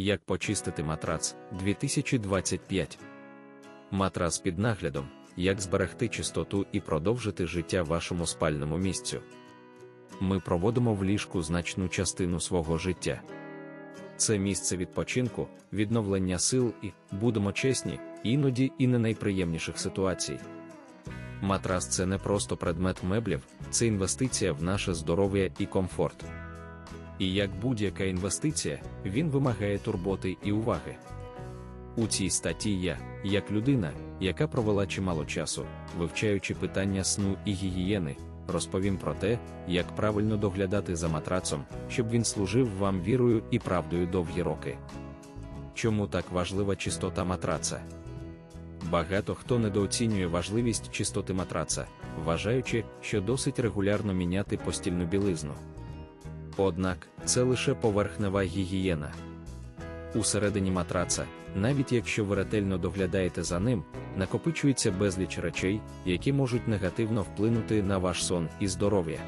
Як почистити матрац 2025. Матрац під наглядом. Як зберегти чистоту і продовжити життя вашому спальному місцю. Ми проводимо в ліжку значну частину свого життя. Це місце відпочинку, відновлення сил і, будемо чесні, іноді і не найприємніших ситуацій. Матрас це не просто предмет меблів, це інвестиція в наше здоров'я і комфорт. І як будь-яка інвестиція, він вимагає турботи і уваги. У цій статті я, як людина, яка провела чимало часу, вивчаючи питання сну і гігієни, розповім про те, як правильно доглядати за матрацом, щоб він служив вам вірою і правдою довгі роки. Чому так важлива чистота матраца? Багато хто недооцінює важливість чистоти матраца, вважаючи, що досить регулярно міняти постільну білизну. Однак це лише поверхнева гігієна. Усередині матраца, навіть якщо ви ретельно доглядаєте за ним, накопичується безліч речей, які можуть негативно вплинути на ваш сон і здоров'я.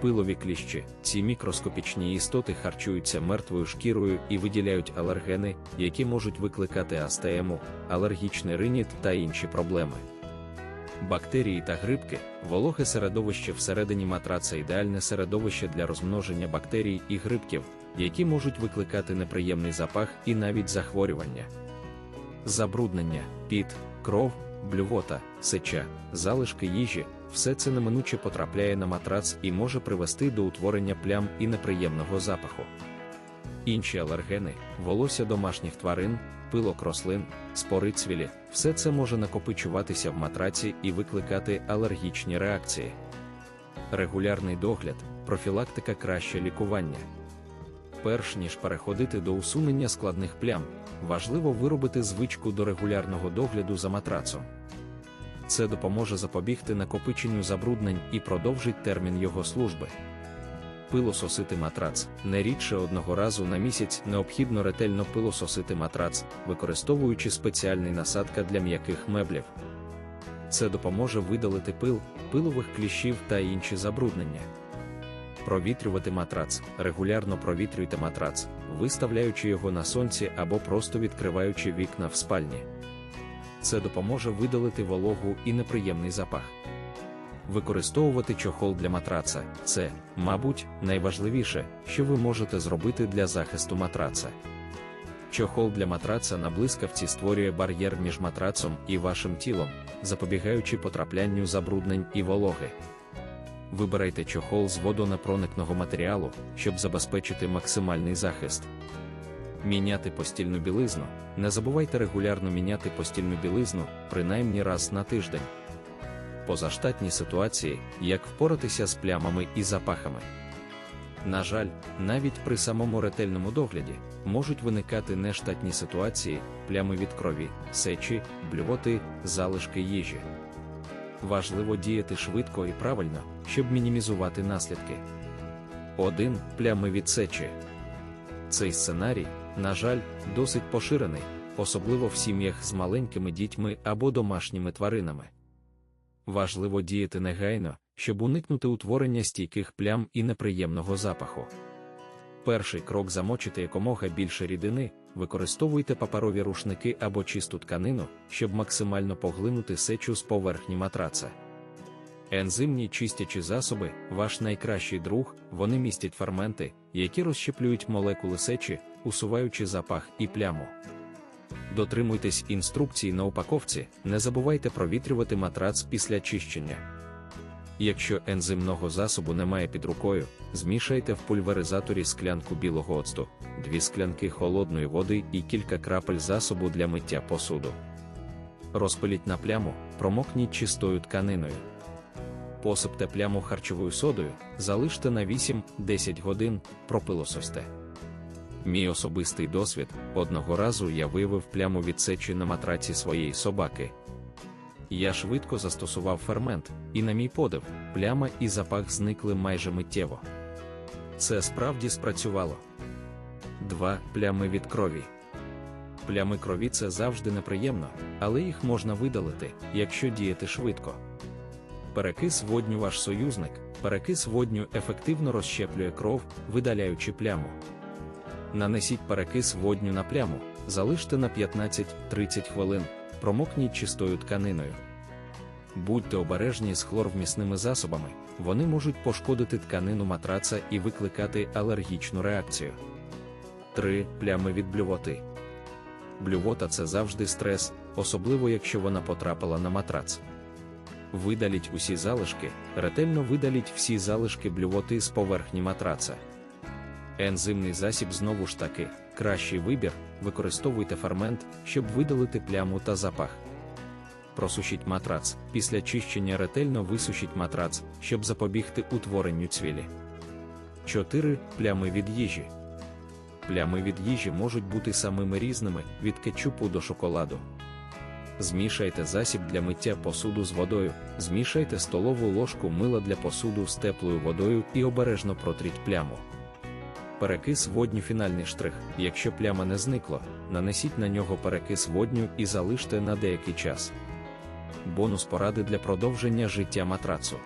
Пилові кліщі, ці мікроскопічні істоти харчуються мертвою шкірою і виділяють алергени, які можуть викликати астему, алергічний риніт та інші проблеми. Бактерії та грибки, вологе середовище всередині матраца ідеальне середовище для розмноження бактерій і грибків, які можуть викликати неприємний запах і навіть захворювання. Забруднення, піт, кров, блювота, сеча, залишки їжі все це неминуче потрапляє на матрац і може привести до утворення плям і неприємного запаху. Інші алергени, волосся домашніх тварин, пилок рослин, спори цвілі, все це може накопичуватися в матраці і викликати алергічні реакції. Регулярний догляд, профілактика краще лікування. Перш ніж переходити до усунення складних плям, важливо виробити звичку до регулярного догляду за матрацом. Це допоможе запобігти накопиченню забруднень і продовжить термін його служби. Пилососити матрац не рідше одного разу на місяць необхідно ретельно пилососити матрац, використовуючи спеціальний насадка для м'яких меблів. Це допоможе видалити пил, пилових кліщів та інші забруднення. Провітрювати матрац. Регулярно провітрюйте матрац, виставляючи його на сонці або просто відкриваючи вікна в спальні. Це допоможе видалити вологу і неприємний запах. Використовувати чохол для матраца це, мабуть, найважливіше, що ви можете зробити для захисту матраца. Чохол для матраца на блискавці створює бар'єр між матрацом і вашим тілом, запобігаючи потраплянню забруднень і вологи. Вибирайте чохол з водонепроникного матеріалу, щоб забезпечити максимальний захист. Міняти постільну білизну. Не забувайте регулярно міняти постільну білизну, принаймні раз на тиждень. Позаштатні ситуації, як впоратися з плямами і запахами. На жаль, навіть при самому ретельному догляді можуть виникати нештатні ситуації, плями від крові, сечі, блювоти, залишки їжі. Важливо діяти швидко і правильно, щоб мінімізувати наслідки. 1. Плями від сечі. Цей сценарій, на жаль, досить поширений, особливо в сім'ях з маленькими дітьми або домашніми тваринами. Важливо діяти негайно, щоб уникнути утворення стійких плям і неприємного запаху. Перший крок замочити якомога більше рідини, використовуйте паперові рушники або чисту тканину, щоб максимально поглинути сечу з поверхні матраца. Ензимні чистячі засоби, ваш найкращий друг, вони містять ферменти, які розщеплюють молекули сечі, усуваючи запах і пляму. Дотримуйтесь інструкцій на упаковці, не забувайте провітрювати матрац після чищення. Якщо ензимного засобу немає під рукою, змішайте в пульверизаторі склянку білого оцту, дві склянки холодної води і кілька крапель засобу для миття посуду. Розпиліть на пляму, промокніть чистою тканиною. Посипте пляму харчовою содою, залиште на 8-10 годин, пропилососте. Мій особистий досвід одного разу я виявив пляму від сечі на матраці своєї собаки. Я швидко застосував фермент, і, на мій подив, пляма і запах зникли майже миттєво. Це справді спрацювало. 2. Плями від крові. Плями крові це завжди неприємно, але їх можна видалити, якщо діяти швидко. Перекис водню ваш союзник, перекис водню ефективно розщеплює кров, видаляючи пляму. Нанесіть перекис водню на пляму, залиште на 15-30 хвилин, промокніть чистою тканиною. Будьте обережні з хлорвмісними засобами, вони можуть пошкодити тканину матраца і викликати алергічну реакцію. 3. Плями від блювоти. Блювота це завжди стрес, особливо якщо вона потрапила на матрац. Видаліть усі залишки, ретельно видаліть всі залишки блювоти з поверхні матраца. Ензимний засіб знову ж таки, кращий вибір, використовуйте фермент, щоб видалити пляму та запах. Просушіть матрац. Після чищення ретельно висушіть матрац, щоб запобігти утворенню цвілі. 4. Плями від їжі. Плями від їжі можуть бути самими різними від кетчупу до шоколаду. Змішайте засіб для миття посуду з водою, змішайте столову ложку мила для посуду з теплою водою і обережно протріть пляму. Перекис водню фінальний штрих. Якщо пляма не зникло, нанесіть на нього перекис водню і залиште на деякий час. Бонус поради для продовження життя матрацу.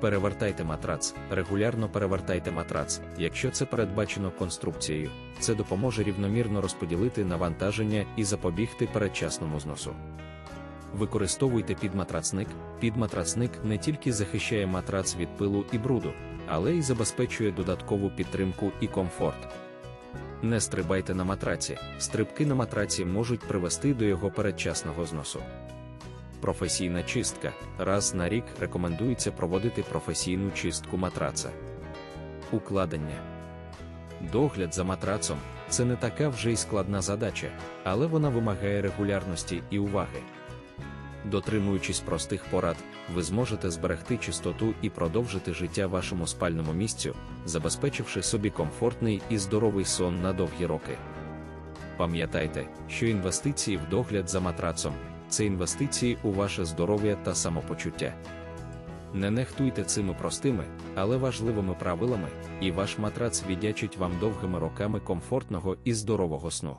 Перевертайте матрац, регулярно перевертайте матрац, якщо це передбачено конструкцією, це допоможе рівномірно розподілити навантаження і запобігти передчасному зносу. Використовуйте підматрацник. Підматрацник не тільки захищає матрац від пилу і бруду, але й забезпечує додаткову підтримку і комфорт. Не стрибайте на матраці, стрибки на матраці можуть привести до його передчасного зносу. Професійна чистка. Раз на рік рекомендується проводити професійну чистку матраца. Укладення. Догляд за матрацом це не така вже й складна задача, але вона вимагає регулярності і уваги. Дотримуючись простих порад, ви зможете зберегти чистоту і продовжити життя вашому спальному місцю, забезпечивши собі комфортний і здоровий сон на довгі роки. Пам'ятайте, що інвестиції в догляд за матрацом це інвестиції у ваше здоров'я та самопочуття. Не нехтуйте цими простими, але важливими правилами, і ваш матрац віддячить вам довгими роками комфортного і здорового сну.